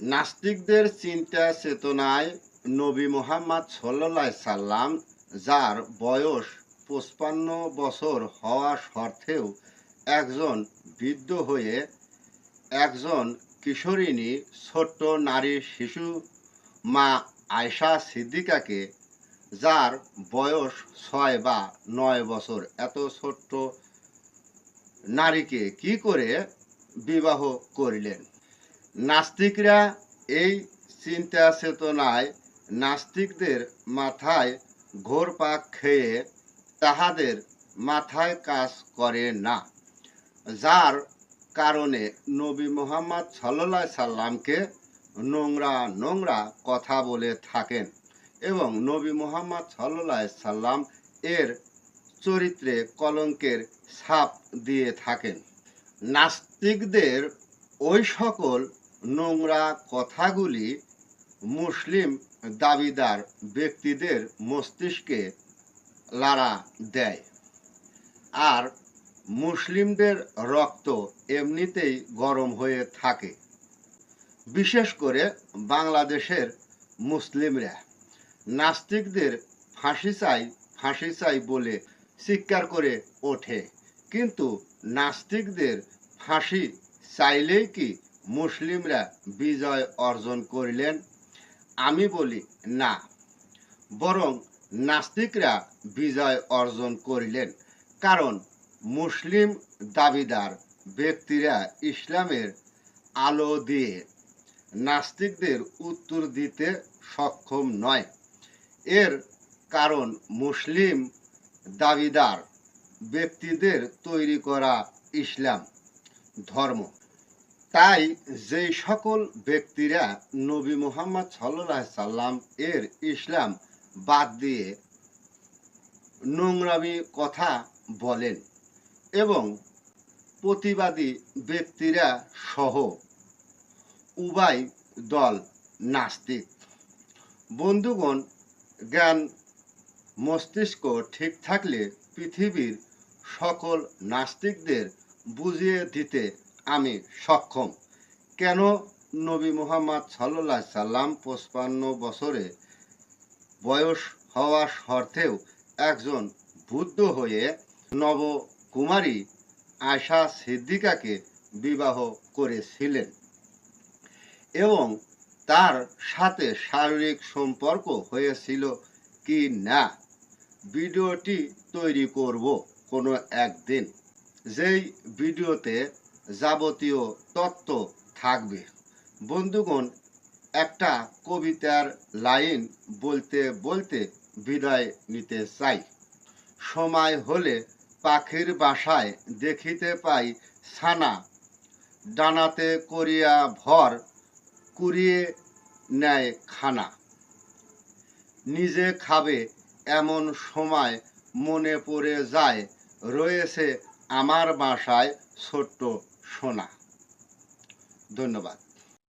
নাস্তিকদের চিন্তা চেতনায় নবী মোহাম্মদ সাল্লাহ সাল্লাম, যার বয়স পঁচপান্ন বছর হওয়া সত্ত্বেও একজন বৃদ্ধ হয়ে একজন কিশোরিনী ছোট্ট নারী শিশু মা আয়শা সিদ্দিকাকে, যার বয়স ছয় বা নয় বছর, এত ছোট্ট নারীকে কি করে বিবাহ করিলেন? নাস্তিকরা এই চিন্তা চেতনায় নাস্তিকদের মাথায় ঘোর পাক খেয়ে তাহাদের মাথায় কাজ করে না, যার কারণে নবী মোহাম্মদ সাল্লাহ সাল্লামকে নোংরা নোংরা কথা বলে থাকেন এবং নবী মোহাম্মদ সাল্লাহ সাল্লাম এর চরিত্রে কলঙ্কের ছাপ দিয়ে থাকেন। নাস্তিকদের ওই সকল নোংরা কথাগুলি মুসলিম দাবিদার ব্যক্তিদের মস্তিষ্কে লাড়া দেয়। আর মুসলিমদের রক্ত এমনিতেই গরম হয়ে থাকে। বিশেষ করে বাংলাদেশের মুসলিমরা। নাস্তিকদের ফাঁসি চাই ফাঁসি চাই বলে চিৎকার করে ওঠে। কিন্তু নাস্তিকদের ফাঁসি চাইলেই কি মুসলিমরা বিজয় অর্জন করিলেন। আমি বলি, না। বরং নাস্তিকরা বিজয় অর্জন করিলেন। কারণ মুসলিম দাবিদার ব্যক্তিরা ইসলামের আলো দিয়ে নাস্তিকদের উত্তর দিতে সক্ষম নয়। এর কারণ মুসলিম দাবিদার ব্যক্তিদের তৈরি করা ইসলাম, ধর্ম। তাই যেই সকল ব্যক্তিরা নবী মোহাম্মদ সাল্লাহ সাল্লাম এর ইসলাম বাদ দিয়ে নোংরামি কথা বলেন এবং প্রতিবাদী ব্যক্তিরা সহ উভয় দল নাস্তিক। বন্ধুগণ, জ্ঞান মস্তিষ্ক ঠিক থাকলে পৃথিবীর সকল নাস্তিকদের বুঝিয়ে দিতে আমি সক্ষম। কেন নবী মোহাম্মদ সাল্লাহ সাল্লাম পঁচপান্ন বছরে বয়স হওয়া সত্ত্বেও একজন বুদ্ধ হয়ে নবকুমারী আশা সিদ্দিকাকে বিবাহ করেছিলেন এবং তার সাথে শারীরিক সম্পর্ক হয়েছিল কি না, ভিডিওটি তৈরি করব কোনো একদিন। যেই ভিডিওতে যাবতীয় তত্ত্ব থাকবে। বন্ধুগণ, একটা কবিতার লাইন বলতে বলতে বিদায় নিতে চাই। সময় হলে পাখির বাসায় দেখিতে পাই ছানা। ডানাতে করিয়া ভর কুড়িয়ে নেয় খানা। নিজে খাবে এমন সময় মনে পড়ে যায়, রয়েছে আমার বাসায় ছোট্ট সোনা ধন্যবাদ।